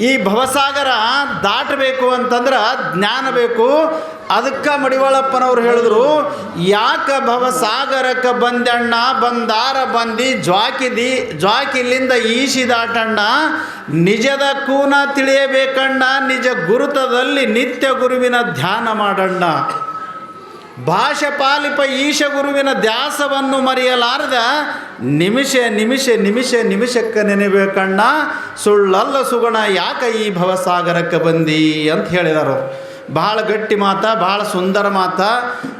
ಈ ಭವಸಾಗರ ದಾಟಬೇಕು ಅಂತಂದ್ರೆ ಜ್ಞಾನ ಬೇಕು. ಅದಕ್ಕೆ ಮಡಿವಾಳಪ್ಪನವ್ರು ಹೇಳಿದ್ರು, ಯಾಕ ಭವಸಾಗರಕ್ಕೆ ಬಂದಣ್ಣ, ಬಂದಾರ ಬಂದಿ ಜ್ವಾಕಿದಿ, ಜ್ವಾಕಿಲಿಂದ ಈಶಿ ದಾಟಣ್ಣ, ನಿಜದ ಕೂನ ತಿಳಿಯಬೇಕಣ್ಣ, ನಿಜ ಗುರುತದಲ್ಲಿ ನಿತ್ಯ ಗುರುವಿನ ಧ್ಯಾನ ಮಾಡಣ್ಣ. ಭಾಷೆ ಪಾಲಿಪ ಈಶ ಗುರುವಿನ ದ್ಯಾಸವನ್ನು ಮರೆಯಲಾರದ ನಿಮಿಷ ನಿಮಿಷ ನಿಮಿಷ, ನಿಮಿಷಕ್ಕೆ ನೆನೆಬೇಕಣ್ಣ ಸುಳ್ಳಲ್ಲ ಸುಗುಣ, ಯಾಕ ಈ ಭವಸಾಗರಕ್ಕೆ ಬಂದಿ ಅಂತ ಹೇಳಿದರು. ಬಹಳ ಗಟ್ಟಿ ಮಾತ ಬಹಳ ಸುಂದರ ಮಾತ.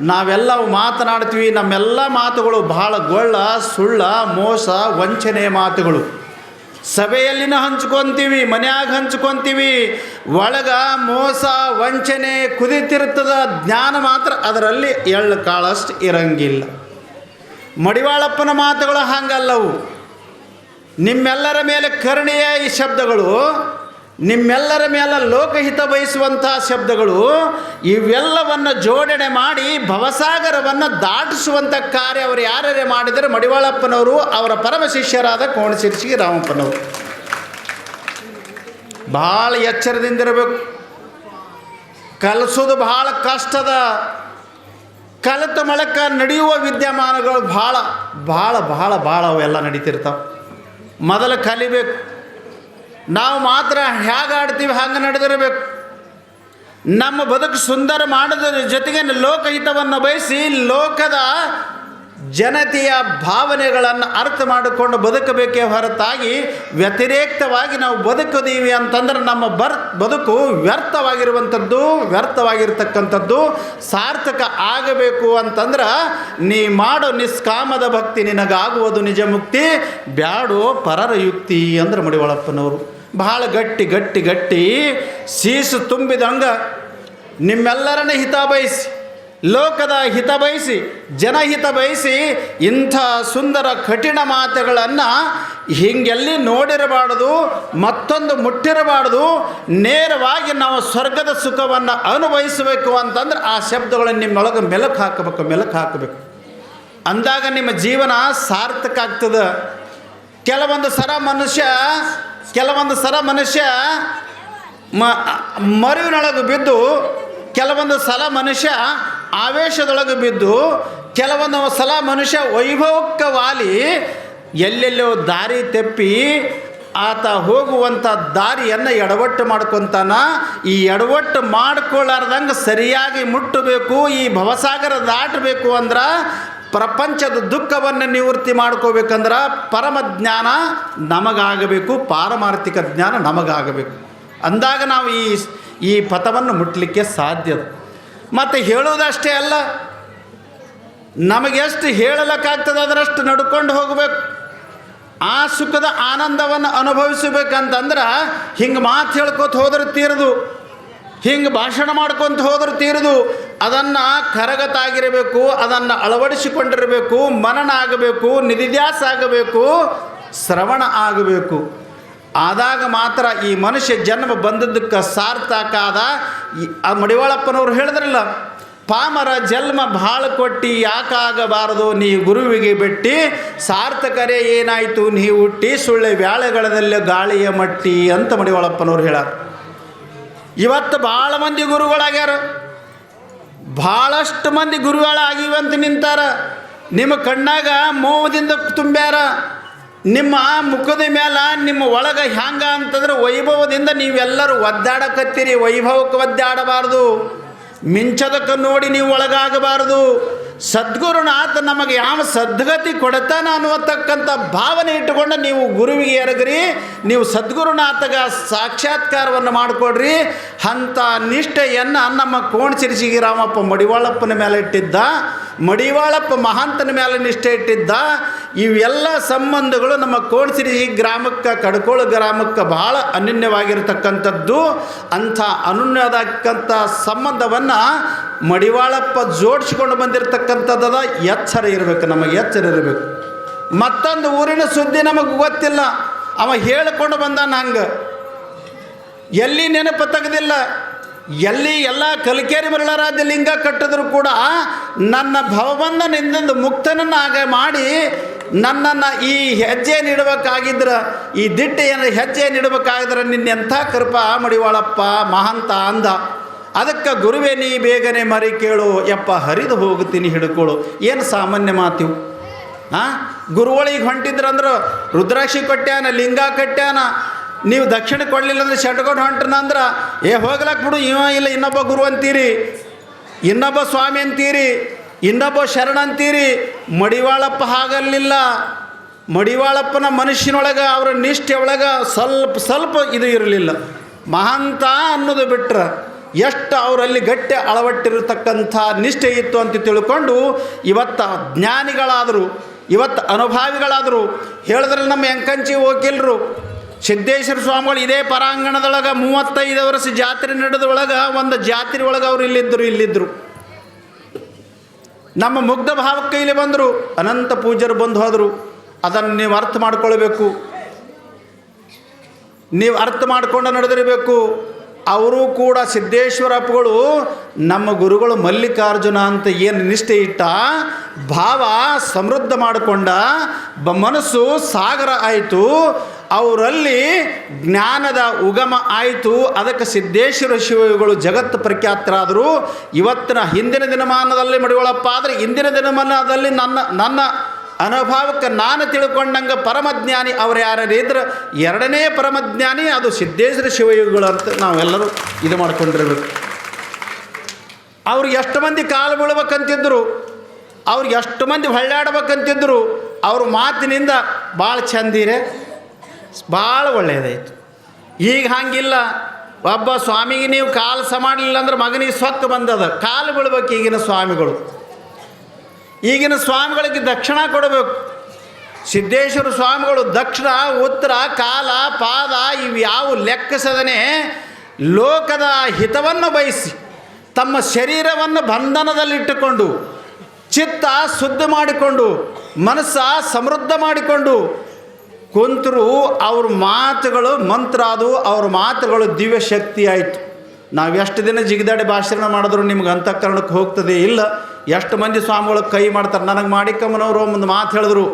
ನಾವೆಲ್ಲ ಮಾತನಾಡ್ತೀವಿ, ನಮ್ಮೆಲ್ಲ ಮಾತುಗಳು ಬಹಳ ಗೊಳ್ಳ, ಸುಳ್ಳ, ಮೋಸ ವಂಚನೆ ಮಾತುಗಳು. ಸಭೆಯಲ್ಲಿನ ಹಂಚ್ಕೊತೀವಿ, ಮನ್ಯಾಗ ಹಂಚ್ಕೊತೀವಿ. ಒಳಗ ಮೋಸ, ವಂಚನೆ, ಕುದಿತಿರ್ತದ ಜ್ಞಾನ ಮಾತ್ರ ಅದರಲ್ಲಿ ಎಳ್ಳು ಕಾಳಷ್ಟು ಇರಂಗಿಲ್ಲ. ಮಡಿವಾಳಪ್ಪನ ಮಾತುಗಳು ಹಾಗಲ್ಲವು. ನಿಮ್ಮೆಲ್ಲರ ಮೇಲೆ ಕರುಣೆಯ ಈ ಶಬ್ದಗಳು ನಿಮ್ಮೆಲ್ಲರ ಮೇಲೆ ಲೋಕಹಿತ ಬಯಸುವಂತಹ ಶಬ್ದಗಳು ಇವೆಲ್ಲವನ್ನು ಜೋಡಣೆ ಮಾಡಿ ಭವಸಾಗರವನ್ನು ದಾಟಿಸುವಂಥ ಕಾರ್ಯ ಅವರು ಯಾರ್ಯಾರೇ ಮಾಡಿದರೆ ಮಡಿವಾಳಪ್ಪನವರು ಅವರ ಪರಮ ಶಿಷ್ಯರಾದ ಕೋಣಶಿರ್ಷಿ ರಾಮಪ್ಪನವರು. ಭಾಳ ಎಚ್ಚರದಿಂದಿರಬೇಕು ಕಲಿಸೋದು ಭಾಳ ಕಷ್ಟದ. ಕಲಿತ ಮಳಕ ನಡೆಯುವ ವಿದ್ಯಮಾನಗಳು ಭಾಳ ಭಾಳ ಭಾಳ ಭಾಳ ಅವೆಲ್ಲ ನಡೀತಿರ್ತಾವೆ. ಮೊದಲು ಕಲಿಬೇಕು. ನಾವು ಮಾತ್ರ ಹೇಗೆ ಆಡ್ತೀವಿ, ಹಾಗೆ ನಡೆದಿರಬೇಕು. ನಮ್ಮ ಬದುಕು ಸುಂದರ ಮಾಡೋದ್ರ ಜೊತೆಗೆ ಲೋಕಹಿತವನ್ನು ಬಯಸಿ ಲೋಕದ ಜನತೆಯ ಭಾವನೆಗಳನ್ನು ಅರ್ಥ ಮಾಡಿಕೊಂಡು ಬದುಕಬೇಕೇ ಹೊರತಾಗಿ ವ್ಯತಿರೇಕ್ತವಾಗಿ ನಾವು ಬದುಕುದೀವಿ ಅಂತಂದ್ರೆ ನಮ್ಮ ಬರ್, ಬದುಕು ವ್ಯರ್ಥವಾಗಿರುವಂಥದ್ದು, ವ್ಯರ್ಥವಾಗಿರ್ತಕ್ಕಂಥದ್ದು, ಸಾರ್ಥಕ ಆಗಬೇಕು ಅಂತಂದ್ರೆ ನೀ ಮಾಡೋ ನಿಷ್ಕಾಮದ ಭಕ್ತಿ ನಿನಗಾಗುವುದು ನಿಜ ಮುಕ್ತಿ, ಬ್ಯಾಡೋ ಪರರ ಯುಕ್ತಿ ಅಂದ್ರೆ ಮಡಿವಾಳಪ್ಪನವರು. ಬಹಳ ಗಟ್ಟಿ ಗಟ್ಟಿ ಗಟ್ಟಿ ಸೀಸು ತುಂಬಿದಂಗ ನಿಮ್ಮೆಲ್ಲರನ್ನ ಹಿತ ಬಯಸಿ, ಲೋಕದ ಹಿತ ಬಯಸಿ, ಜನಹಿತ ಬಯಸಿ ಇಂಥ ಸುಂದರ ಕಠಿಣ ಮಾತುಗಳನ್ನು ಹಿಂಗೆಲ್ಲಿ ನೋಡಿರಬಾರ್ದು, ಮತ್ತೊಂದು ಮುಟ್ಟಿರಬಾರ್ದು, ನೇರವಾಗಿ ನಾವು ಸ್ವರ್ಗದ ಸುಖವನ್ನು ಅನುಭವಿಸಬೇಕು ಅಂತಂದ್ರೆ ಆ ಶಬ್ದಗಳನ್ನು ನಿಮ್ಮೊಳಗೆ ಮೆಲುಕು ಹಾಕಬೇಕು ಮೆಲುಕು ಹಾಕಬೇಕು. ಅಂದಾಗ ನಿಮ್ಮ ಜೀವನ ಸಾರ್ಥಕ ಆಗ್ತದೆ. ಕೆಲವೊಂದು ಸರ ಮನುಷ್ಯ, ಕೆಲವೊಂದು ಸರ ಮನುಷ್ಯ ಮರುವಿನೊಳಗೆ ಬಿದ್ದು, ಕೆಲವೊಂದು ಸಲ ಮನುಷ್ಯ ಆವೇಶದೊಳಗೆ ಬಿದ್ದು, ಕೆಲವೊಂದು ಸಲ ಮನುಷ್ಯ ವೈಭವಕ್ಕೆ ವಾಲಿ ಎಲ್ಲೆಲ್ಲೋ ದಾರಿ ತೆಪ್ಪಿ ಆತ ಹೋಗುವಂಥ ದಾರಿಯನ್ನು ಎಡವಟ್ಟು ಮಾಡ್ಕೊತಾನ. ಈ ಎಡವಟ್ಟು ಮಾಡ್ಕೊಳ್ಳಾರ್ದಂಗೆ ಸರಿಯಾಗಿ ಮುಟ್ಟಬೇಕು, ಈ ಭವಸಾಗರ ದಾಟಬೇಕು ಅಂದ್ರೆ ಪ್ರಪಂಚದ ದುಃಖವನ್ನು ನಿವೃತ್ತಿ ಮಾಡ್ಕೋಬೇಕಂದ್ರೆ ಪರಮ ಜ್ಞಾನ ನಮಗಾಗಬೇಕು, ಪಾರಮಾರ್ಥಿಕ ಜ್ಞಾನ ನಮಗಾಗಬೇಕು. ಅಂದಾಗ ನಾವು ಈ ಈ ಪಥವನ್ನು ಮುಟ್ಟಲಿಕ್ಕೆ ಸಾಧ್ಯ ಮತ್ತು ಹೇಳೋದಷ್ಟೇ ಅಲ್ಲ ನಮಗೆಷ್ಟು ಹೇಳಲಿಕ್ಕಾಗ್ತದೆ ಅದರಷ್ಟು ನಡ್ಕೊಂಡು ಹೋಗಬೇಕು. ಆ ಸುಖದ ಆನಂದವನ್ನು ಅನುಭವಿಸಬೇಕಂತಂದ್ರೆ ಹಿಂಗೆ ಮಾತು ಹೇಳ್ಕೊತ ಹೋದ್ರೆ ತೀರದು. ಹಿಂಗೆ ಭಾಷಣ ಮಾಡ್ಕೊತ ಹೋದ್ರೆ ತೀರದು. ಅದನ್ನು ಕರಗತಾಗಿರಬೇಕು, ಅದನ್ನು ಅಳವಡಿಸಿಕೊಂಡಿರಬೇಕು, ಮನನ ಆಗಬೇಕು ನಿಧಿದ್ಯಾಸ ಆಗಬೇಕು, ಶ್ರವಣ ಆಗಬೇಕು. ಆದಾಗ ಮಾತ್ರ ಈ ಮನುಷ್ಯ ಜನ್ಮ ಬಂದದ್ದಕ್ಕೆ ಸಾರ್ಥಕ ಆದ. ಈ ಆ ಮಡಿವಾಳಪ್ಪನವ್ರು ಹೇಳಿದ್ರಲ್ಲ, ಪಾಮರ ಜನ್ಮ ಭಾಳ ಕೊಟ್ಟು ಯಾಕಾಗಬಾರದು ನೀ ಗುರುವಿಗೆ ಬಿಟ್ಟು, ಸಾರ್ಥಕರೇ ಏನಾಯಿತು? ನೀ ಹುಟ್ಟಿ ಸುಳ್ಳೆ ವ್ಯಾಳೆಗಳದಲ್ಲಿ ಗಾಳಿಯ ಮಟ್ಟಿ ಅಂತ ಮಡಿವಾಳಪ್ಪನವ್ರು ಹೇಳ್ಯಾರ ಇವತ್ತು ಭಾಳ ಮಂದಿ ಗುರುಗಳಾಗ್ಯಾರ. ಭಾಳಷ್ಟು ಮಂದಿ ಗುರುಗಳಾಗಿವಂತ ನಿಂತಾರ. ನಿಮ್ಮ ಕಣ್ಣಾಗ ಮೋಹದಿಂದ ತುಂಬ್ಯಾರ. ನಿಮ್ಮ ಮುಖದ ಮೇಲೆ ನಿಮ್ಮ ಒಳಗೆ ಹ್ಯಾಂಗ ಅಂತಂದ್ರೆ ವೈಭವದಿಂದ ನೀವೆಲ್ಲರೂ ಒದ್ದಾಡಕತ್ತೀರಿ. ವೈಭವಕ್ಕೆ ಒದ್ದಾಡಬಾರ್ದು. ಮಿಂಚದಕ್ಕೆ ನೋಡಿ ನೀವು ಒಳಗಾಗಬಾರದು. ಸದ್ಗುರುನಾಥ ನಮಗೆ ಯಾವ ಸದ್ಗತಿ ಕೊಡ್ತಾನ ಅನ್ನುವತಕ್ಕಂಥ ಭಾವನೆ ಇಟ್ಟುಕೊಂಡು ನೀವು ಗುರುವಿಗೆ ಎರಗ್ರಿ, ನೀವು ಸದ್ಗುರುನಾಥಗ ಸಾಕ್ಷಾತ್ಕಾರವನ್ನು ಮಾಡಿಕೊಡ್ರಿ. ಅಂಥ ನಿಷ್ಠೆಯನ್ನು ನಮ್ಮ ಕೋಣಸಿರಿಸಿಗಿ ರಾಮಪ್ಪ ಮಡಿವಾಳಪ್ಪನ ಮೇಲೆ ಇಟ್ಟಿದ್ದ, ಮಡಿವಾಳಪ್ಪ ಮಹಾಂತನ ಮೇಲೆ ನಿಷ್ಠೆ ಇಟ್ಟಿದ್ದ, ಇವೆಲ್ಲ ಸಂಬಂಧಗಳು ನಮ್ಮ ಕೋಣಸಿರಿಸಿ ಗ್ರಾಮಕ್ಕೆ, ಕಡ್ಕೋಳ ಗ್ರಾಮಕ್ಕೆ ಬಹಳ ಅನನ್ಯವಾಗಿರತಕ್ಕಂಥದ್ದು. ಅಂಥ ಅನನ್ಯದಕ್ಕಂಥ ಸಂಬಂಧವನ್ನು ಮಡಿವಾಳಪ್ಪ ಜೋಡಿಸ್ಕೊಂಡು ಬಂದಿರತಕ್ಕಂಥದ್ದದ ಎಚ್ಚರ ಇರಬೇಕು, ನಮಗೆ ಎಚ್ಚರ ಇರಬೇಕು. ಮತ್ತೊಂದು ಊರಿನ ಸುದ್ದಿ ನಮಗೆ ಗೊತ್ತಿಲ್ಲ. ಅವ ಹೇಳಿಕೊಂಡು ಬಂದಾನ ಹಂಗೆ, ಎಲ್ಲಿ ನೆನಪು ತೆಗೆದಿಲ್ಲ. ಎಲ್ಲಿ ಎಲ್ಲ ಕಲಿಕೇರಿ ಮರಳರಾದ ಲಿಂಗ ಕಟ್ಟಿದ್ರು ಕೂಡ ನನ್ನ ಭವಬಂಧನಿಂದ ಹಾಗೆ ಮಾಡಿ ನನ್ನನ್ನು ಈ ಹೆಜ್ಜೆ ನೀಡಬೇಕಾಗಿದ್ರೆ, ಈ ದಿಟ್ಟ ಏನಾರ ಹೆಜ್ಜೆ ನೀಡಬೇಕಾಗಿದ್ರೆ ನಿನ್ನೆಂಥ ಕೃಪಾ ಮಡಿವಾಳಪ್ಪ, ಮಹಂತ ಅಂದ. ಅದಕ್ಕೆ ಗುರುವೇ ನೀ ಬೇಗನೆ ಮರಿ ಕೇಳು, ಯಪ್ಪ ಹರಿದು ಹೋಗುತ್ತೀನಿ ಹಿಡ್ಕೊಳು. ಏನು ಸಾಮಾನ್ಯ ಮಾತಿವು ಹಾಂ ಗುರುವಳಿಗೆ ಹೊಂಟಿದ್ರಂದ್ರೆ ರುದ್ರಾಕ್ಷಿ ಕೊಟ್ಟ್ಯಾನ ಲಿಂಗ ಕಟ್ಟ್ಯಾನ ನೀವು ದಕ್ಷಿಣ ಕೊಡಲಿಲ್ಲ ಅಂದ್ರೆ ಶಟ್ಕೊಂಡು ಹೊಂಟನ ಅಂದ್ರೆ ಏ ಹೋಗ್ಲಕ್ಕೆ ಬಿಡು, ಇವ ಇಲ್ಲ, ಇನ್ನೊಬ್ಬ ಗುರು ಅಂತೀರಿ. ಇನ್ನೊಬ್ಬ ಸ್ವಾಮಿ ಅಂತೀರಿ, ಇನ್ನೊಬ್ಬ ಶರಣ ಅಂತೀರಿ. ಮಡಿವಾಳಪ್ಪ ಹಾಗಲ್ಲಿಲ್ಲ. ಮಡಿವಾಳಪ್ಪನ ಮನುಷ್ಯನೊಳಗೆ, ಅವರ ನಿಷ್ಠೆ ಒಳಗೆ ಸ್ವಲ್ಪ ಸ್ವಲ್ಪ ಇದು ಇರಲಿಲ್ಲ. ಮಹಾಂತ ಅನ್ನೋದು ಬಿಟ್ರೆ ಎಷ್ಟು ಅವರಲ್ಲಿ ಗಟ್ಟಿ ಅಳವಟ್ಟಿರತಕ್ಕಂಥ ನಿಷ್ಠೆ ಇತ್ತು ಅಂತ ತಿಳ್ಕೊಂಡು ಇವತ್ತು ಜ್ಞಾನಿಗಳಾದರು, ಇವತ್ತು ಅನುಭಾವಿಗಳಾದರು ಹೇಳಿದ್ರೆ ನಮ್ಮ ಎಂಕಂಚಿ ವಕೀಲರು, ಸಿದ್ದೇಶ್ವರ ಸ್ವಾಮಿಗಳು ಇದೇ ಪರಾಂಗಣದೊಳಗೆ ಮೂವತ್ತೈದು ವರ್ಷ ಜಾತ್ರೆ ನಡೆದೊಳಗೆ ಒಂದು ಜಾತ್ರೆ ಒಳಗೆ ಅವರು ಇಲ್ಲಿದ್ದರು ಇಲ್ಲಿದ್ದರು. ನಮ್ಮ ಮುಗ್ಧ ಭಾವಕ್ಕೆ ಇಲ್ಲಿ ಬಂದರು, ಅನಂತ ಪೂಜರು ಬಂದು ಹೋದರು. ಅದನ್ನು ನೀವು ಅರ್ಥ ಮಾಡ್ಕೊಳ್ಬೇಕು. ನೀವು ಅರ್ಥ ಮಾಡ್ಕೊಂಡು ನಡೆದಿರಬೇಕು. ಅವರು ಕೂಡ ಸಿದ್ದೇಶ್ವರಪ್ಪಗಳು, ನಮ್ಮ ಗುರುಗಳು ಮಲ್ಲಿಕಾರ್ಜುನ ಅಂತ ಏನು ನಿಷ್ಠೆ ಇಟ್ಟ, ಭಾವ ಸಮೃದ್ಧ ಮಾಡಿಕೊಂಡ, ಬ ಮನಸ್ಸು ಸಾಗರ ಆಯಿತು, ಅವರಲ್ಲಿ ಜ್ಞಾನದ ಉಗಮ ಆಯಿತು, ಅದಕ್ಕೆ ಸಿದ್ದೇಶ್ವರ ಶಿವಗಳು ಜಗತ್ತು ಪ್ರಖ್ಯಾತರಾದರು. ಇವತ್ತಿನ ಹಿಂದಿನ ದಿನಮಾನದಲ್ಲಿ ಮಡಿವಳಪ್ಪ, ಆದರೆ ಇಂದಿನ ದಿನಮಾನದಲ್ಲಿ ನನ್ನ ನನ್ನ ಅನುಭವಕ್ಕೆ ನಾನು ತಿಳ್ಕೊಂಡಂಗೆ ಪರಮಜ್ಞಾನಿ ಅವ್ರು ಯಾರು ಇದ್ರೆ ಎರಡನೇ ಪರಮಜ್ಞಾನಿ ಅದು ಸಿದ್ದೇಶ್ವರ ಶಿವಯುಗಳು ಅಂತ ನಾವೆಲ್ಲರೂ ಇದು ಮಾಡ್ಕೊಂಡಿರ್ಬೇಕು. ಅವ್ರು ಎಷ್ಟು ಮಂದಿ ಕಾಲು ಬೀಳ್ಬೇಕಂತಿದ್ರು, ಅವ್ರು ಎಷ್ಟು ಮಂದಿ ಹೊಳ್ಳಾಡ್ಬೇಕಂತಿದ್ರು, ಅವ್ರ ಮಾತಿನಿಂದ ಭಾಳ ಚಂದಿರೆ ಭಾಳ ಒಳ್ಳೆಯದಾಯಿತು. ಈಗ ಹಾಗಿಲ್ಲ, ಒಬ್ಬ ಸ್ವಾಮಿಗೆ ನೀವು ಕಾಲು ಸಮಾಡಲಿಲ್ಲ ಮಾಡಲಿಲ್ಲ ಅಂದ್ರೆ ಮಗನಿಗೆ ಸ್ವತ್ತು ಬಂದದ, ಕಾಲು ಬೀಳ್ಬೇಕು ಈಗಿನ ಸ್ವಾಮಿಗಳು. ಈಗಿನ ಸ್ವಾಮಿಗಳಿಗೆ ದಕ್ಷಿಣ ಕೊಡಬೇಕು. ಸಿದ್ದೇಶ್ವರ ಸ್ವಾಮಿಗಳು ದಕ್ಷಿಣ, ಉತ್ತರ, ಕಾಲ, ಪಾದ ಇವು ಯಾವ ಲೆಕ್ಕಿಸದನೆ ಲೋಕದ ಹಿತವನ್ನು ಬಯಸಿ, ತಮ್ಮ ಶರೀರವನ್ನು ಬಂಧನದಲ್ಲಿಟ್ಟುಕೊಂಡು, ಚಿತ್ತ ಶುದ್ಧ ಮಾಡಿಕೊಂಡು, ಮನಸ್ಸ ಸಮೃದ್ಧ ಮಾಡಿಕೊಂಡು ಕುಂತರು, ಅವ್ರ ಮಾತುಗಳು ಮಂತ್ರ ಅದು ಅವ್ರ ಮಾತುಗಳು ದಿವ್ಯ ಶಕ್ತಿ ಆಯಿತು. ನಾವು ಎಷ್ಟು ದಿನ ಜಿಗಿದಾಡಿ ಭಾಷಣ ಮಾಡಿದ್ರು ನಿಮ್ಗೆ ಅಂತಃಕರಣಕ್ಕೆ ಹೋಗ್ತದೆ ಇಲ್ಲ. ಎಷ್ಟು ಮಂದಿ ಸ್ವಾಮಿಗಳು ಕೈ ಮಾಡ್ತಾರೆ. ನನಗೆ ಮಾಡಿಕಮ್ಮನವರು ಒಂದು ಮಾತು ಹೇಳಿದ್ರು,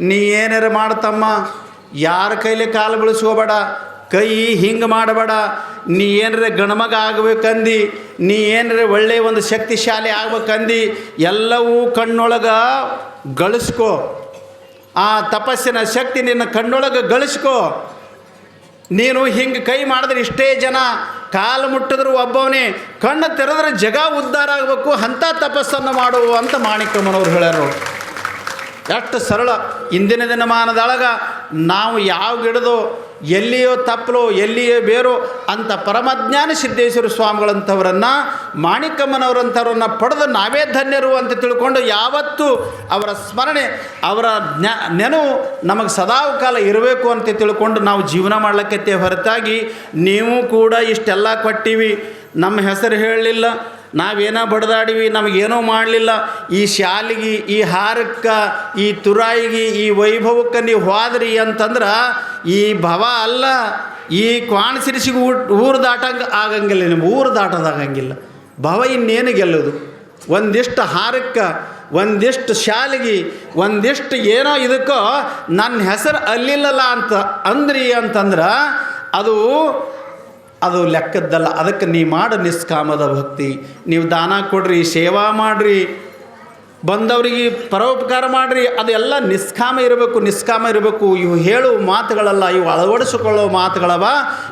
ನೀ ಏನಾರ ಮಾಡ್ತಮ್ಮ, ಯಾರ ಕೈಲಿ ಕಾಲು ಬೆಳೆಸ್ಕೋಬೇಡ, ಕೈ ಹಿಂಗೆ ಮಾಡಬೇಡ, ನೀ ಏನರ ಗಣಮಗ ಆಗ್ಬೇಕಂದು, ನೀ ಏನರ ಒಳ್ಳೆಯ ಒಂದು ಶಕ್ತಿಶಾಲಿ ಆಗ್ಬೇಕಂದು, ಎಲ್ಲವೂ ಕಣ್ಣೊಳಗೆ ಗಳಿಸ್ಕೋ. ಆ ತಪಸ್ಸಿನ ಶಕ್ತಿ ನಿನ್ನ ಕಣ್ಣೊಳಗೆ ಗಳಿಸ್ಕೋ. ನೀನು ಹಿಂಗೆ ಕೈ ಮಾಡಿದ್ರೆ ಇಷ್ಟೇ ಜನ ಕಾಲು ಮುಟ್ಟಿದ್ರು ಒಬ್ಬವನೇ, ಕಣ್ಣು ತೆರೆದ್ರೆ ಜಗ ಉದ್ಧಾರ ಆಗಬೇಕು, ಅಂಥ ತಪಸ್ಸನ್ನು ಮಾಡುವ ಅಂತ ಮಾಣಿಕ ಹೇಳ್ಯಾರ. ನೋಡಿ ಎಷ್ಟು ಸರಳ. ಇಂದಿನ ದಿನಮಾನದೊಳಗೆ ನಾವು ಯಾವ ಗಿಡದೋ ಎಲ್ಲಿಯೋ ತಪ್ಪಲೋ, ಎಲ್ಲಿಯೋ ಬೇರೋ ಅಂತ ಪರಮಜ್ಞಾನ ಸಿದ್ದೇಶ್ವರ ಸ್ವಾಮಿಗಳಂಥವರನ್ನು, ಮಾಣಿಕಮ್ಮನವರಂಥವ್ರನ್ನು ಪಡೆದು ನಾವೇ ಧನ್ಯರು ಅಂತ ತಿಳ್ಕೊಂಡು ಯಾವತ್ತೂ ಅವರ ಸ್ಮರಣೆ, ಅವರ ಜ್ಞಾ, ನೆನವು ನಮಗೆ ಸದಾಕಾಲ ಇರಬೇಕು ಅಂತ ತಿಳ್ಕೊಂಡು ನಾವು ಜೀವನ ಮಾಡ್ಲಕ್ಕತ್ತೆ ಹೊರತಾಗಿ, ನೀವು ಕೂಡ ಇಷ್ಟೆಲ್ಲ ಕೊಟ್ಟಿವಿ. ನಮ್ಮ ಹೆಸರು ಹೇಳಲಿಲ್ಲ. ನಾವೇನೋ ಬಡ್ದಾಡಿವಿ, ನಮಗೇನೋ ಮಾಡಲಿಲ್ಲ. ಈ ಶಾಲಿಗೆ, ಈ ಹಾರಕ್ಕೆ, ಈ ತುರಾಯಿಗೆ, ಈ ವೈಭವಕ್ಕೆ ನೀವು ಹೋದ್ರಿ ಅಂತಂದ್ರೆ ಈ ಭವ ಅಲ್ಲ. ಈ ಕ್ವಾಣ ಸಿರಿಸಿಗೆ ಊರು ದಾಟಂಗೆ ಆಗಂಗಿಲ್ಲ ನಿಮ್ಗೆ ಊರು ದಾಟೋದಾಗಂಗಿಲ್ಲ. ಭವ ಇನ್ನೇನು ಗೆಲ್ಲೋದು? ಒಂದಿಷ್ಟು ಹಾರಕ್ಕೆ, ಒಂದಿಷ್ಟು ಶಾಲಿಗೆ, ಒಂದಿಷ್ಟು ಏನೋ ಇದಕ್ಕೋ ನನ್ನ ಹೆಸರು ಅಲ್ಲಿಲ್ಲಲ್ಲ ಅಂತ ಅಂದ್ರಿ ಅಂತಂದ್ರೆ ಅದು ಅದು ಲೆಕ್ಕದ್ದಲ್ಲ. ಅದಕ್ಕೆ ನೀ ಮಾಡು ನಿಷ್ಕಾಮದ ಭಕ್ತಿ. ನೀವು ದಾನ ಕೊಡ್ರಿ, ಸೇವಾ ಮಾಡಿರಿ. ಬಂದವರಿಗೆ ಪರೋಪಕಾರ ಮಾಡಿರಿ. ಅದೆಲ್ಲ ನಿಷ್ಕಾಮ ಇರಬೇಕು ನಿಷ್ಕಾಮ ಇರಬೇಕು. ಇವು ಹೇಳುವ ಮಾತುಗಳಲ್ಲ, ಇವು ಅಳವಡಿಸಿಕೊಳ್ಳೋ ಮಾತುಗಳವ.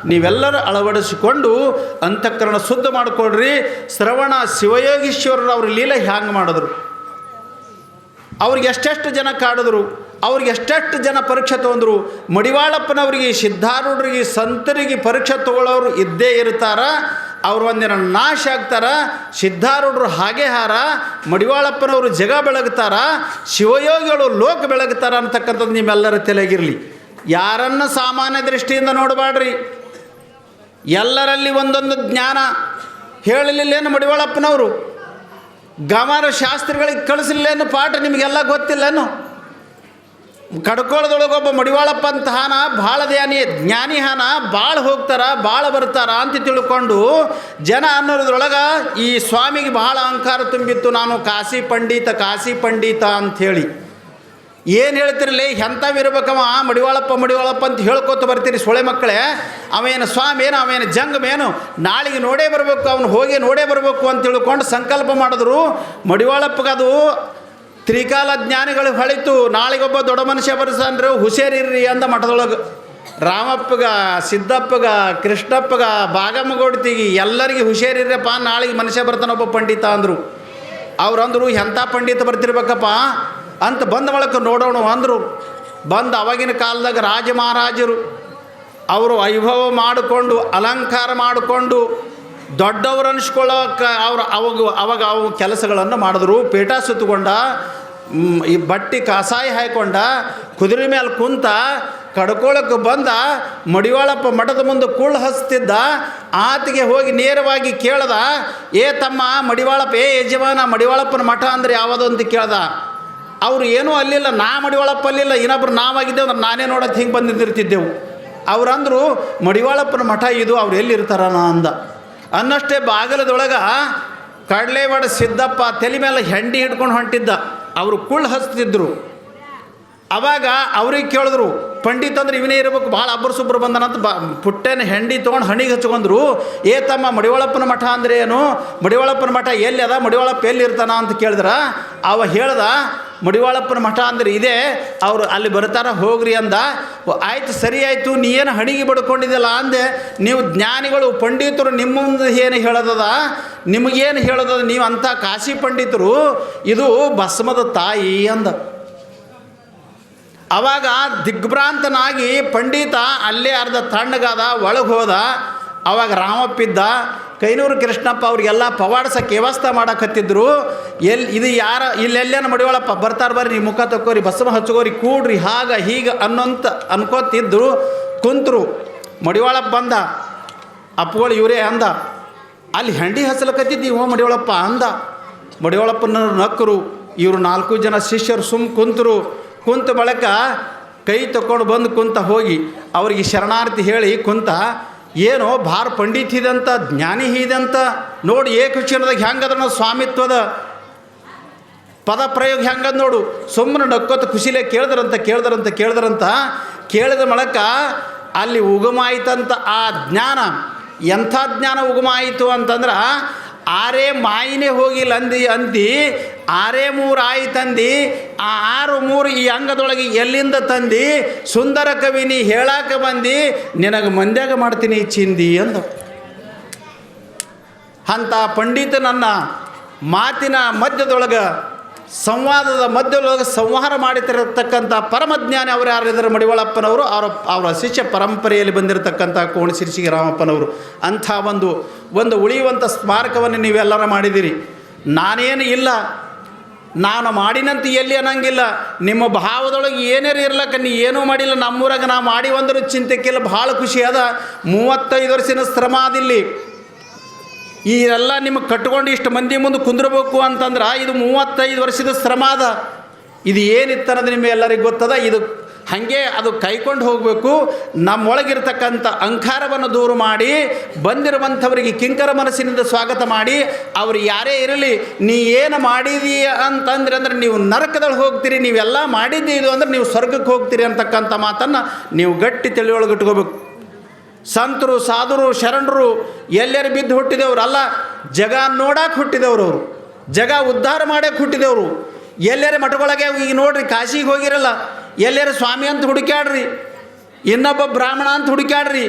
ನೀವೆಲ್ಲರೂ ಅಳವಡಿಸಿಕೊಂಡು ಅಂತಃಕರಣ ಶುದ್ಧ ಮಾಡಿಕೊಡ್ರಿ. ಶ್ರವಣ ಶಿವಯೋಗೀಶ್ವರರು ಅವ್ರ ಲೀಲೆ ಹ್ಯಾಂಗೆ ಮಾಡಿದ್ರು. ಅವ್ರಿಗೆ ಎಷ್ಟೆಷ್ಟು ಜನ ಕಾಡಿದ್ರು. ಅವ್ರಿಗೆ ಎಷ್ಟೆಷ್ಟು ಜನ ಪರೀಕ್ಷೆ ತೊಗೊಂಡ್ರು? ಮಡಿವಾಳಪ್ಪನವರಿಗೆ, ಸಿದ್ಧಾರೂಢರಿಗೆ, ಸಂತರಿಗೆ ಪರೀಕ್ಷೆ ತೊಗೊಳ್ಳೋರು ಇದ್ದೇ ಇರ್ತಾರ. ಅವ್ರು ಒಂದಿನ ನಾಶ ಆಗ್ತಾರ. ಸಿದ್ಧಾರೂಢರು ಹಾಗೆ ಹಾರ, ಮಡಿವಾಳಪ್ಪನವರು ಜಗ ಬೆಳಗ್ತಾರ, ಶಿವಯೋಗಿಗಳು ಲೋಕ ಬೆಳಗ್ತಾರ ಅಂತಕ್ಕಂಥದ್ದು ನಿಮ್ಮೆಲ್ಲರ ತಲೆಗಿರಲಿ. ಯಾರನ್ನ ಸಾಮಾನ್ಯ ದೃಷ್ಟಿಯಿಂದ ನೋಡಬೇಡ್ರಿ ಎಲ್ಲರಲ್ಲಿ ಒಂದೊಂದು ಜ್ಞಾನ. ಹೇಳಲಿಲ್ಲೇನು ಮಡಿವಾಳಪ್ಪನವರು? ಗಮನ ಶಾಸ್ತ್ರಿಗಳಿಗೆ ಕಳಿಸಲಿಲ್ಲೇನು ಪಾಠ ನಿಮಗೆಲ್ಲ ಗೊತ್ತಿಲ್ಲೇನು? ಕಡ್ಕೋಳದೊಳಗೆ ಒಬ್ಬ ಮಡಿವಾಳಪ್ಪ ಅಂತ ಹಾನ ಭಾಳ ಧ್ಯಾನಿ ಜ್ಞಾನಿ ಹಾನ ಭಾಳ ಹೋಗ್ತಾರ ಭಾಳ ಬರ್ತಾರ ಅಂತ ತಿಳ್ಕೊಂಡು ಜನ ಅನ್ನೋದ್ರೊಳಗೆ ಈ ಸ್ವಾಮಿಗೆ ಭಾಳ ಅಹಂಕಾರ ತುಂಬಿತ್ತು. ನಾನು ಕಾಶಿ ಪಂಡಿತ ಕಾಶಿ ಪಂಡಿತ ಅಂಥೇಳಿ. ಏನು ಹೇಳ್ತಿರಲಿ, ಎಂಥವಿರ್ಬೇಕವ, ಮಡಿವಾಳಪ್ಪ ಮಡಿವಾಳಪ್ಪ ಅಂತ ಹೇಳ್ಕೊತ ಬರ್ತೀರಿ ಸೊಳೆ ಮಕ್ಕಳೇ. ಅವೇನು ಸ್ವಾಮಿ ಏನು ಅವೇನು ಜಂಗಮೇನು, ನಾಳೆಗೆ ನೋಡೇ ಬರಬೇಕು, ಅವನು ಹೋಗಿ ನೋಡೇ ಬರಬೇಕು ಅಂತ ತಿಳ್ಕೊಂಡು ಸಂಕಲ್ಪ ಮಾಡಿದ್ರು. ಮಡಿವಾಳಪ್ಪಗದು ತ್ರಿಕಾಲ ಜ್ಞಾನಿಗಳು ಹೊಳಿತು, ನಾಳೆಗೊಬ್ಬ ದೊಡ್ಡ ಮನುಷ್ಯ ಬರ್ಸನ್ರು ಹುಷೇರಿರ್ರಿ ಅಂದ ಮಠದೊಳಗೆ. ರಾಮಪ್ಪಗ, ಸಿದ್ದಪ್ಪಗ, ಕೃಷ್ಣಪ್ಪಗ ಬಾಗಮ್ಮಗೋಡ್ತಿಗಿ ಎಲ್ಲರಿಗೆ ಹುಷೇರಿರ್ರಪ್ಪ ನಾಳೆಗೆ ಮನುಷ್ಯ ಬರ್ತಾನೊಬ್ಬ ಪಂಡಿತ ಅಂದರು. ಅವ್ರು ಅಂದರು ಎಂಥ ಪಂಡಿತ ಬರ್ತಿರ್ಬೇಕಪ್ಪ ಅಂತ ಬಂದ ಒಳಕ್ಕೆ ನೋಡೋಣ ಅಂದರು. ಬಂದು ಅವಾಗಿನ ಕಾಲದಾಗ ರಾಜ ಮಹಾರಾಜರು. ಅವರು ವೈಭವ ಮಾಡಿಕೊಂಡು, ಅಲಂಕಾರ ಮಾಡಿಕೊಂಡು ದೊಡ್ಡವರು ಅನಿಸ್ಕೊಳ್ಳೋಕೆ ಅವ್ರು ಅವಾಗ ಅವಾಗ ಅವು ಕೆಲಸಗಳನ್ನು ಮಾಡಿದ್ರು. ಪೇಟ ಸುತ್ತಕೊಂಡ ಈ ಬಟ್ಟೆ ಕಸಾಯಿ ಹಾಯ್ಕೊಂಡ, ಕುದುರೆ ಮೇಲೆ ಕುಂತ ಕಡ್ಕೊಳಕ್ಕೆ ಬಂದ, ಮಡಿವಾಳಪ್ಪ ಮಠದ ಮುಂದೆ ಕುಳ್ಳು ಹಸ್ತಿದ್ದ, ಆತಿಗೆ ಹೋಗಿ ನೇರವಾಗಿ ಕೇಳ್ದ, ಏ ತಮ್ಮ, ಮಡಿವಾಳಪ್ಪ, ಏ ಯಜಮಾನ, ಮಡಿವಾಳಪ್ಪನ ಮಠ ಅಂದ್ರೆ ಯಾವುದು? ಅಂತ ಕೇಳ್ದ. ಅವ್ರು, ಏನೂ ಅಲ್ಲಿಲ್ಲ, ನಾ ಮಡಿವಾಳಪ್ಪ ಅಲ್ಲಿಲ್ಲ, ಇನ್ನೊಬ್ರು ನಾವಾಗಿದ್ದೇವೆ ಅಂದ್ರೆ ನಾನೇ ನೋಡೋದು ಹಿಂಗೆ ಬಂದಿದ್ದಿರ್ತಿದ್ದೆವು. ನಿಂತಿರ್ತಿದ್ದೆವು ಅವ್ರಂದ್ರು, ಮಡಿವಾಳಪ್ಪನ ಮಠ ಇದು, ಅವ್ರು ಎಲ್ಲಿರ್ತಾರನ? ಅಂದ. ಅನ್ನಷ್ಟೇ ಬಾಗಲದೊಳಗೆ ಕಡಲೆವಾಡ ಸಿದ್ದಪ್ಪ ತಲೆ ಮೇಲೆ ಹೆಂಡಿ ಹಿಡ್ಕೊಂಡು ಹೊಂಟಿದ್ದ. ಅವರು ಕುಳ್ಳು ಹಚ್ತಿದ್ರು ಅವಾಗ ಅವ್ರಿಗೆ ಕೇಳಿದ್ರು, ಪಂಡಿತ್ ಅಂದ್ರೆ ಇವನೇ ಇರಬೇಕು, ಭಾಳ ಅಬ್ಬರು ಸುಬ್ಬರು ಬಂದನಂತ ಬಾ, ಪುಟ್ಟೆನ ಹೆಂಡಿ ತೊಗೊಂಡು ಹಣಿಗೆ ಹಚ್ಕೊಂಡ್ರು. ಏ ತಮ್ಮ, ಮಡಿವಾಳಪ್ಪನ ಮಠ ಅಂದ್ರೆ ಏನು? ಮಡಿವಾಳಪ್ಪನ ಮಠ ಎಲ್ಲಿ ಅದ? ಮಡಿವಾಳಪ್ಪ ಎಲ್ಲಿ ಇರ್ತಾನ? ಅಂತ ಕೇಳಿದ್ರ. ಅವ ಹೇಳ್ದ ಮಡಿವಾಳಪ್ಪನ ಮಠ ಅಂದ್ರೆ ಇದೆ. ಅವರು ಅಲ್ಲಿ ಬರ್ತಾರ, ಹೋಗ್ರಿ ಅಂದ. ಆಯ್ತು, ಸರಿ ಆಯಿತು, ನೀ ಏನು ಹಣಿಗೆ ಬಡ್ಕೊಂಡಿದ್ದಲ್ಲ ಅಂದೆ. ನೀವು ಜ್ಞಾನಿಗಳು, ಪಂಡಿತರು ನಿಮ್ಮ ಮುಂದೆ ಏನು ಹೇಳೋದದ? ನಿಮಗೇನು ಹೇಳೋದದ? ನೀವು ಅಂಥ ಕಾಶಿ ಪಂಡಿತರು, ಇದು ಭಸ್ಮದ ತಾಯಿ ಅಂದ. ಅವಾಗ ದಿಗ್ಭ್ರಾಂತನಾಗಿ ಪಂಡಿತ ಅಲ್ಲೇ ಅರ್ಧ ತಣ್ಣಗಾದ, ಒಳಗೆ ಹೋದ. ಅವಾಗ ರಾಮಪ್ಪಿದ್ದ ಕೈನೂರು ಕೃಷ್ಣಪ್ಪ ಅವ್ರಿಗೆಲ್ಲ ಪವಾಡ್ಸಕ್ಕೆ ವ್ಯವಸ್ಥೆ ಮಾಡಕತ್ತಿದ್ರು ಎಲ್ಲಿ ಇದು ಯಾರ ಇಲ್ಲೆಲ್ಲೇನು ಮಡಿವಾಳಪ್ಪ, ಬರ್ತಾರೆ ಬರ್ರಿ ಮುಖ ತಕ್ಕೋರಿ ಬಸಮ ಹಚ್ಕೋರಿ ಕೂಡ್ರಿ, ಹಾಗ, ಹೀಗೆ ಅನ್ನೋಂತ ಅನ್ಕೋತಿದ್ರು. ಕುಂತರು, ಮಡಿವಾಳಪ್ಪ ಬಂದ, ಅಪ್ಪಗಳು ಇವರೇ ಅಂದ, ಅಲ್ಲಿ ಹೆಂಡಿ ಹಚ್ಚಲಕತ್ತಿದ್ದೀವೋ ಮಡಿವಾಳಪ್ಪ ಅಂದ. ಮಡಿಯೋಳಪ್ಪನ ನಕ್ಕರು ಇವರು ನಾಲ್ಕು ಜನ ಶಿಷ್ಯರು ಸುಮ್ ಕುಂತರು. ಕುಂತ ಬಳಿಕ ಕೈ ತಕೊಂಡು ಬಂದು ಕುಂತ ಹೋಗಿ, ಅವರಿಗೆ ಶರಣಾರ್ಥಿ ಹೇಳಿ ಕುಂತ ಏನೋ ಭಾರ ಪಂಡಿತ್ ಇದಂತ ಜ್ಞಾನಿ ಇದಂತ ನೋಡಿ ಏಕಕ್ಷರದಾಗ ಹೆಂಗದ ಸ್ವಾಮಿತ್ವದ ಪದ ಪ್ರಯೋಗ ಹೆಂಗದ ನೋಡು. ಸುಮ್ಮನೆ ನಕ್ಕೋತ ಖುಷಿಲೇ ಕೇಳಿದ್ರಂತ ಕೇಳಿದ್ರಂತ ಕೇಳಿದ್ರಂತ, ಕೇಳಿದ ಮಳಕ ಅಲ್ಲಿ ಉಗಮ ಆಯ್ತಂತ ಆ ಜ್ಞಾನ. ಎಂಥ ಜ್ಞಾನ ಉಗಮ ಆಯಿತು ಅಂತಂದ್ರೆ ಆರೇ ಮಾಯಿನೇ ಹೋಗಿಲ್ಲ ಅಂದಿ ಅಂದಿ, ಆರೇ ಮೂರು ಆಯ್ತಂದು ಆ ಆರು ಮೂರು ಈ ಅಂಗದೊಳಗೆ ಎಲ್ಲಿಂದ ತಂದು? ಸುಂದರ ಕವಿನಿ ಹೇಳಾಕ ಬಂದು, ನಿನಗೆ ಮಂದ್ಯಾಗ ಮಾಡ್ತೀನಿ ಚಿಂದಿ ಅಂದ. ಅಂಥ ಪಂಡಿತನನ್ನ ಮಾತಿನ ಮಧ್ಯದೊಳಗೆ ಸಂವಾದದ ಮಧ್ಯದೊಳಗೆ ಸಂಹಾರ ಮಾಡುತ್ತಿರತಕ್ಕಂಥ ಪರಮಜ್ಞಾನಿ ಅವರು ಯಾರಿದ್ದಾರೆ ಮಡಿವಾಳಪ್ಪನವರು. ಅವರ ಅವರ ಶಿಷ್ಯ ಪರಂಪರೆಯಲ್ಲಿ ಬಂದಿರತಕ್ಕಂಥ ಕೋಣಸಿರಿಸಿಗೆ ರಾಮಪ್ಪನವರು. ಅಂಥ ಒಂದು ಒಂದು ಉಳಿಯುವಂಥ ಸ್ಮಾರಕವನ್ನು ನೀವೆಲ್ಲರ ಮಾಡಿದ್ದೀರಿ. ನಾನೇನು ಇಲ್ಲ. ನಾನು ಮಾಡಿನಂತೆ ಎಲ್ಲಿ ಅನ್ನಂಗಿಲ್ಲ. ನಿಮ್ಮ ಭಾವದೊಳಗೆ ಏನೇರು ಇರ್ಲಕ್ಕ ನೀ ಏನೂ ಮಾಡಿಲ್ಲ. ನಮ್ಮೂರಾಗ ನಾ ಮಾಡಿ ಒಂದರೂ ಚಿಂತೆಕ್ಕಿಲ್ಲ ಭಾಳ ಖುಷಿ ಅದ. ಮೂವತ್ತೈದು ವರ್ಷದ ಶ್ರಮ ಅದಿಲ್ಲಿ. ಈ ಎಲ್ಲ ನಿಮಗೆ ಕಟ್ಕೊಂಡು ಇಷ್ಟು ಮಂದಿ ಮುಂದೆ ಕುಂದ್ರಬೇಕು ಅಂತಂದ್ರೆ ಇದು ಮೂವತ್ತೈದು ವರ್ಷದ ಶ್ರಮ ಅದ. ಇದು ಏನಿತ್ತು ಅನ್ನೋದು ನಿಮಗೆ ಎಲ್ಲರಿಗೂ ಗೊತ್ತದ? ಇದು ಹಾಗೆ ಅದು ಕೈಕೊಂಡು ಹೋಗಬೇಕು. ನಮ್ಮೊಳಗಿರ್ತಕ್ಕಂಥ ಅಂಕಾರವನ್ನು ದೂರು ಮಾಡಿ, ಬಂದಿರುವಂಥವರಿಗೆ ಕಿಂಕರ ಮನಸ್ಸಿನಿಂದ ಸ್ವಾಗತ ಮಾಡಿ, ಅವರು ಯಾರೇ ಇರಲಿ, ನೀ ಏನು ಮಾಡಿದೀಯ ಅಂತಂದ್ರೆ ಅಂದ್ರೆ ನೀವು ನರಕದಲ್ಲಿ ಹೋಗ್ತೀರಿ, ನೀವೆಲ್ಲ ಮಾಡಿದ್ದೀ ಇದು ಅಂದ್ರೆ ನೀವು ಸ್ವರ್ಗಕ್ಕೆ ಹೋಗ್ತೀರಿ ಅಂತಕ್ಕಂಥ ಮಾತನ್ನು ನೀವು ಗಟ್ಟಿ ತಿಳಿಯೊಳಗೆ ಇಟ್ಕೋಬೇಕು ಸಂತರು, ಸಾಧುರು, ಶರಣರು ಎಲ್ಲರೂ ಬಿದ್ದು ಹುಟ್ಟಿದವರು? ಅಲ್ಲ, ಜಗ ನೋಡಕ್ಕೆ ಹುಟ್ಟಿದವರು ಅವರು. ಜಗ ಉದ್ಧಾರ ಮಾಡಕ್ಕೆ ಹುಟ್ಟಿದವರು. ಎಲ್ಲರೂ ಮಠಗೊಳಗೆ ಈಗ ನೋಡ್ರಿ, ಕಾಶಿಗೆ ಹೋಗಿರಲ್ಲ ಎಲ್ಲರೂ ಸ್ವಾಮಿ ಅಂತ ಹುಡುಕ್ಯಾಡ್ರಿ, ಇನ್ನೊಬ್ಬ ಬ್ರಾಹ್ಮಣ ಅಂತ ಹುಡುಕ್ಯಾಡ್ರಿ,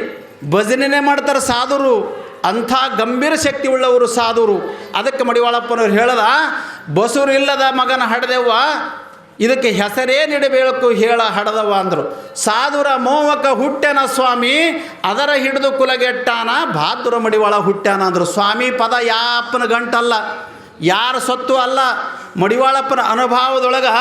ಭಜನೆನೇ ಮಾಡ್ತಾರೆ ಸಾಧುರು. ಅಂಥ ಗಂಭೀರ ಶಕ್ತಿ ಉಳ್ಳವರು ಸಾಧುರು. ಅದಕ್ಕೆ ಮಡಿವಾಳಪ್ಪನವ್ರು ಹೇಳದ, ಬಸುರು ಇಲ್ಲದ ಮಗನ ಹಡದೆವ್ವ ಇದಕ್ಕೆ ಹೆಸರೇ ನಿಡಬೇಕು ಹೇಳ ಹಡದವ ಅಂದರು. ಸಾಧುರ ಮೋಮಕ ಹುಟ್ಟೆನ ಸ್ವಾಮಿ, ಅದರ ಹಿಡಿದು ಕುಲಗೆಟ್ಟಾನ ಭಾದ್ರ ಮಡಿವಾಳ ಹುಟ್ಟ್ಯಾನ ಅಂದರು. ಸ್ವಾಮಿ ಪದ ಯಾಪನ ಗಂಟಲ್ಲ, ಯಾರ ಸೊತ್ತು ಅಲ್ಲ. ಮಡಿವಾಳಪ್ಪನ ಅನುಭವದೊಳಗೆ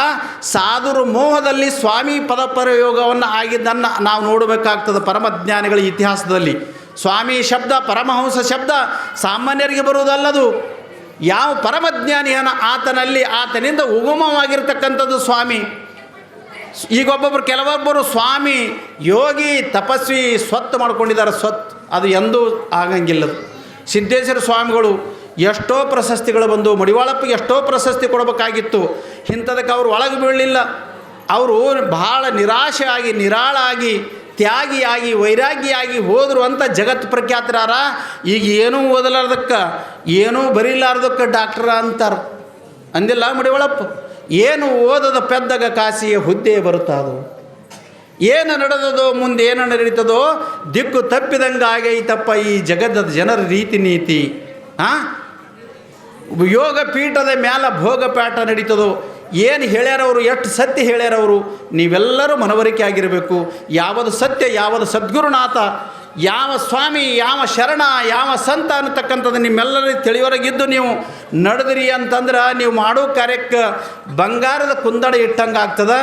ಸಾಧುರು ಮೋಹದಲ್ಲಿ ಸ್ವಾಮಿ ಪದ ಪ್ರಯೋಗವನ್ನು ಆಗಿದ್ದನ್ನು ನಾವು ನೋಡಬೇಕಾಗ್ತದೆ ಪರಮಜ್ಞಾನಿಗಳ ಇತಿಹಾಸದಲ್ಲಿ. ಸ್ವಾಮಿ ಶಬ್ದ, ಪರಮಹಂಸ ಶಬ್ದ ಸಾಮಾನ್ಯರಿಗೆ ಬರುವುದಲ್ಲದು. ಯಾವ ಪರಮಜ್ಞಾನಿಯನ ಆತನಲ್ಲಿ ಆತನಿಂದ ಉಗಮವಾಗಿರ್ತಕ್ಕಂಥದ್ದು ಸ್ವಾಮಿ. ಈಗ ಒಬ್ಬೊಬ್ಬರು ಕೆಲವೊಬ್ಬರು ಸ್ವಾಮಿ ಯೋಗಿ ತಪಸ್ವಿ ಸ್ವತ್ತು ಮಾಡ್ಕೊಂಡಿದ್ದಾರೆ, ಸ್ವತ್ತು. ಅದು ಎಂದೂ ಆಗಂಗಿಲ್ಲ. ಸಿದ್ದೇಶ್ವರ ಸ್ವಾಮಿಗಳು ಎಷ್ಟೋ ಪ್ರಶಸ್ತಿಗಳು ಬಂದು, ಮಡಿವಾಳಪ್ಪಗೆ ಎಷ್ಟೋ ಪ್ರಶಸ್ತಿ ಕೊಡಬೇಕಾಗಿತ್ತು. ಇಂಥದಕ್ಕೆ ಅವರು ಒಳಗೆ ಬೀಳಲಿಲ್ಲ. ಅವರು ಬಹಳ ನಿರಾಶೆ ಆಗಿ ನಿರಾಳಾಗಿ, ತ್ಯಾಗಿಯಾಗಿ ವೈರಾಗಿಯಾಗಿ ಹೋದರು ಅಂತ ಜಗತ್ ಪ್ರಖ್ಯಾತರಾರ. ಈಗ ಏನೂ ಓದಲಾರ್ದಕ್ಕೆ ಏನೂ ಬರೀಲಾರ್ದಕ್ಕೆ ಡಾಕ್ಟ್ರ ಅಂತಾರೆ. ಅಂದಿಲ್ಲ ಮಡಿವಳಪ್ಪ ಏನು ಓದದ ಪೆದ್ದಗ ಕಾಸಿಯ ಹುದ್ದೆ ಬರುತ್ತದು. ಏನು ನಡೆದದೋ, ಮುಂದೆ ಏನು ನಡೀತದೋ, ದಿಕ್ಕು ತಪ್ಪಿದಂಗೆ ಆಗೈತಪ್ಪ ಈ ಜಗದ ಜನರ ರೀತಿ ನೀತಿ. ಹಾಂ ಯೋಗ ಪೀಠದ ಮ್ಯಾಲ ಭೋಗ ಪಾಠ ನಡೀತದೋ. ಏನು ಹೇಳ್ಯಾರವರು, ಎಷ್ಟು ಸತ್ಯ ಹೇಳ್ಯಾರವರು. ನೀವೆಲ್ಲರೂ ಮನವರಿಕೆ ಆಗಿರಬೇಕು. ಯಾವುದು ಸತ್ಯ, ಯಾವುದು ಸದ್ಗುರುನಾಥ. ಯಾವ ಸ್ವಾಮಿ, ಯಾವ ಶರಣ, ಯಾವ ಸಂತ ಅನ್ನತಕ್ಕಂಥದ್ದು ನಿಮ್ಮೆಲ್ಲರಿಗೆ ತಿಳಿವರೆಗಿದ್ದು ನೀವು ನಡೆದಿರಿ ಅಂತಂದ್ರೆ ನೀವು ಮಾಡೋ ಕಾರ್ಯಕ್ಕೆ ಬಂಗಾರದ ಕುಂದಡ ಇಟ್ಟಂಗೆ ಆಗ್ತದೆ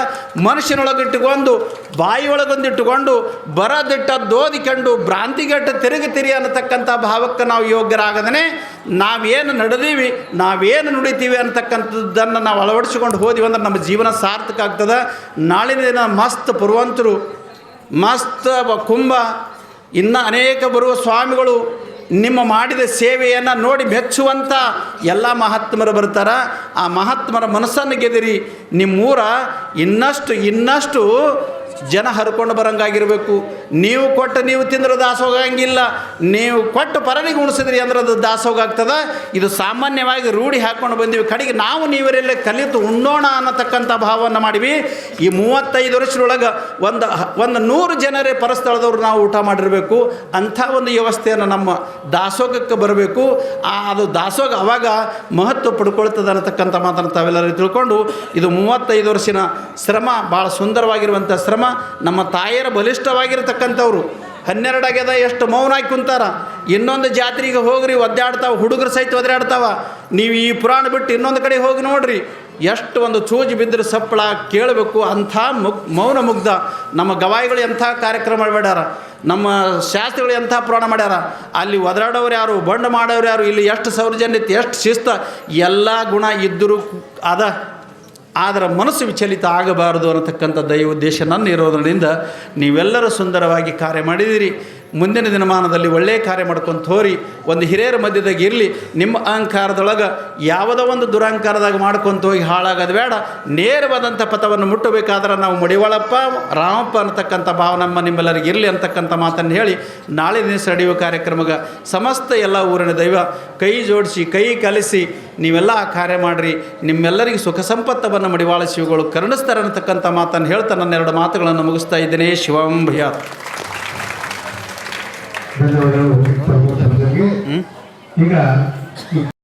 ಮನುಷ್ಯನೊಳಗಿಟ್ಟುಕೊಂಡು ಬಾಯಿಯೊಳಗೊಂದು ಇಟ್ಟುಕೊಂಡು ಬರದಿಟ್ಟದ್ದು ಓದಿಕೊಂಡು ತಿರುಗಿ ತಿರುಗುತ್ತೀರಿ ಅನ್ನತಕ್ಕಂಥ ಭಾವಕ್ಕೆ ನಾವು ಯೋಗ್ಯರಾಗದೇ ನಾವೇನು ನಡೆದೀವಿ, ನಾವೇನು ನುಡಿತೀವಿ ಅನ್ನತಕ್ಕಂಥದ್ದನ್ನು ನಾವು ಅಳವಡಿಸಿಕೊಂಡು ಹೋದಿವಿ ಅಂದ್ರೆ ನಮ್ಮ ಜೀವನ ಸಾರ್ಥಕ ಆಗ್ತದೆ. ನಾಳಿನ ದಿನ ಮಸ್ತ್ ಪುರುವಂತರು, ಮಸ್ತ್ ಕುಂಭ ಇನ್ನು ಅನೇಕ ಬರುವ ಸ್ವಾಮಿಗಳು ನಿಮ್ಮ ಮಾಡಿದ ಸೇವೆಯನ್ನು ನೋಡಿ ಮೆಚ್ಚುವಂಥ ಎಲ್ಲ ಮಹಾತ್ಮರು ಬರ್ತಾರೆ. ಆ ಮಹಾತ್ಮರ ಮನಸ್ಸನ್ನು ಗೆದಿರಿ ನಿಮ್ಮೂರ ಇನ್ನಷ್ಟು ಇನ್ನಷ್ಟು ಜನ ಹರ್ಕೊಂಡು ಬರಂಗಾಗಿರಬೇಕು. ನೀವು ಕೊಟ್ಟು ನೀವು ತಿಂದ್ರೆ ದಾಸೋಗ ಹಂಗಿಲ್ಲ. ನೀವು ಕೊಟ್ಟು ಪರನಿಗೆ ಉಣಿಸಿದ್ರಿ ಅಂದ್ರೆ ಅದು ದಾಸೋಗ ಇದು ಸಾಮಾನ್ಯವಾಗಿ ರೂಢಿ ಹಾಕ್ಕೊಂಡು ಬಂದೀವಿ. ಕಡೆಗೆ ನಾವು ನೀವರೆಲ್ಲ ಕಲಿತು ಉಣ್ಣೋಣ ಅನ್ನತಕ್ಕಂಥ ಭಾವವನ್ನು ಮಾಡಿವಿ. ಈ ಮೂವತ್ತೈದು ವರ್ಷದೊಳಗೆ ಒಂದು ಒಂದು ನೂರು ಜನರೇ ಪರಸ್ಥಳದವ್ರು ನಾವು ಊಟ ಮಾಡಿರಬೇಕು. ಅಂಥ ಒಂದು ವ್ಯವಸ್ಥೆಯನ್ನು ನಮ್ಮ ದಾಸೋಗಕ್ಕೆ ಬರಬೇಕು. ಆ, ಅದು ದಾಸೋಗ ಅವಾಗ ಮಹತ್ವ ಪಡ್ಕೊಳ್ತದೆ ಅನ್ನತಕ್ಕಂಥ ಮಾತನ್ನು ತಾವೆಲ್ಲರೂ ತಿಳ್ಕೊಂಡು ಇದು ಮೂವತ್ತೈದು ವರ್ಷಿನ ಶ್ರಮ, ಭಾಳ ಸುಂದರವಾಗಿರುವಂಥ ಶ್ರಮ ನಮ್ಮ ತಾಯಿಯರ ಬಲಿಷ್ಠವಾಗಿರ್ತಕ್ಕಂಥವ್ರು. ಹನ್ನೆರಡು ಆಗ್ಯದ ಎಷ್ಟು ಮೌನಾಗಿ ಕುಂತಾರ. ಇನ್ನೊಂದು ಜಾತ್ರೆಗೆ ಹೋಗ್ರಿ, ಒದ್ದಾಡ್ತಾವ, ಹುಡುಗರು ಸಹಿತ ಒದ್ದಾಡ್ತಾವ. ನೀವು ಈ ಪುರಾಣ ಬಿಟ್ಟು ಇನ್ನೊಂದು ಕಡೆ ಹೋಗಿ ನೋಡ್ರಿ. ಎಷ್ಟು ಒಂದು ಚೂಜಿ ಬಿದ್ದರೆ ಸಪ್ಪಳ ಕೇಳಬೇಕು, ಅಂಥ ಮುಗ್, ಮೌನ ಮುಗ್ಧ. ನಮ್ಮ ಗವಾಯಿಗಳು ಎಂಥ ಕಾರ್ಯಕ್ರಮ ಮಾಡ್ಯಾರ. ನಮ್ಮ ಶಾಸ್ತ್ರಿಗಳು ಎಂಥ ಪುರಾಣ ಮಾಡ್ಯಾರ. ಅಲ್ಲಿ ಒದರಾಡೋರು ಯಾರು, ಬಂಡ ಮಾಡೋರು ಯಾರು, ಇಲ್ಲಿ ಎಷ್ಟು ಸೌರ್ಜನ್ಯತೆ, ಎಷ್ಟು ಶಿಸ್ತ. ಎಲ್ಲ ಗುಣ ಇದ್ದರೂ ಅದ. ಆದರೆ ಮನಸ್ಸು ವಿಚಲಿತ ಆಗಬಾರದು ಅನ್ನತಕ್ಕಂಥ ದೈವ ಉದ್ದೇಶ ನನ್ನ ಇರೋದರಿಂದ ನೀವೆಲ್ಲರೂ ಸುಂದರವಾಗಿ ಕಾರ್ಯ ಮಾಡಿದಿರಿ ಮುಂದಿನ ದಿನಮಾನದಲ್ಲಿ ಒಳ್ಳೆಯ ಕಾರ್ಯ ಮಾಡ್ಕೊಂಡು ಹೋರಿ ಒಂದು ಹಿರಿಯರ ಮಧ್ಯದಾಗ ಇರಲಿ, ನಿಮ್ಮ ಅಹಂಕಾರದೊಳಗೆ ಯಾವುದೋ ಒಂದು ದುರಹಂಕಾರದಾಗ ಮಾಡ್ಕೊಂತ ಹೋಗಿ ಹಾಳಾಗೋದು ಬೇಡ. ನೇರವಾದಂಥ ಪಥವನ್ನು ಮುಟ್ಟಬೇಕಾದ್ರೆ ನಾವು ಮಡಿವಾಳಪ್ಪ, ರಾಮಪ್ಪ ಅನ್ನತಕ್ಕಂಥ ಭಾವ ನಮ್ಮ ನಿಮ್ಮೆಲ್ಲರಿಗೆ ಇರಲಿ ಅಂತಕ್ಕಂಥ ಮಾತನ್ನು ಹೇಳಿ, ನಾಳೆ ದಿವಸ ನಡೆಯುವ ಕಾರ್ಯಕ್ರಮಕ್ಕೆ ಸಮಸ್ತ ಎಲ್ಲ ಊರಿನ ದೈವ ಕೈ ಜೋಡಿಸಿ, ಕೈ ಕಲಿಸಿ, ನೀವೆಲ್ಲ ಆ ಕಾರ್ಯ ಮಾಡಿರಿ. ನಿಮ್ಮೆಲ್ಲರಿಗೆ ಸುಖ ಸಂಪತ್ತವನ್ನು ಮಡಿವಾಳ ಶಿವಗಳು ಕರುಣಿಸ್ತಾರೆ ಅನ್ನತಕ್ಕಂಥ ಮಾತನ್ನು ಹೇಳ್ತಾ ನನ್ನ ಎರಡು ಮಾತುಗಳನ್ನು ಮುಗಿಸ್ತಾ ಇದ್ದೇನೆ. ಶಿವಂ ಭಯಾತ್. ಧನ್ಯವಾದಗಳು ಪ್ರಮೋದ್ ಅವರಿಗೆ. ಈಗ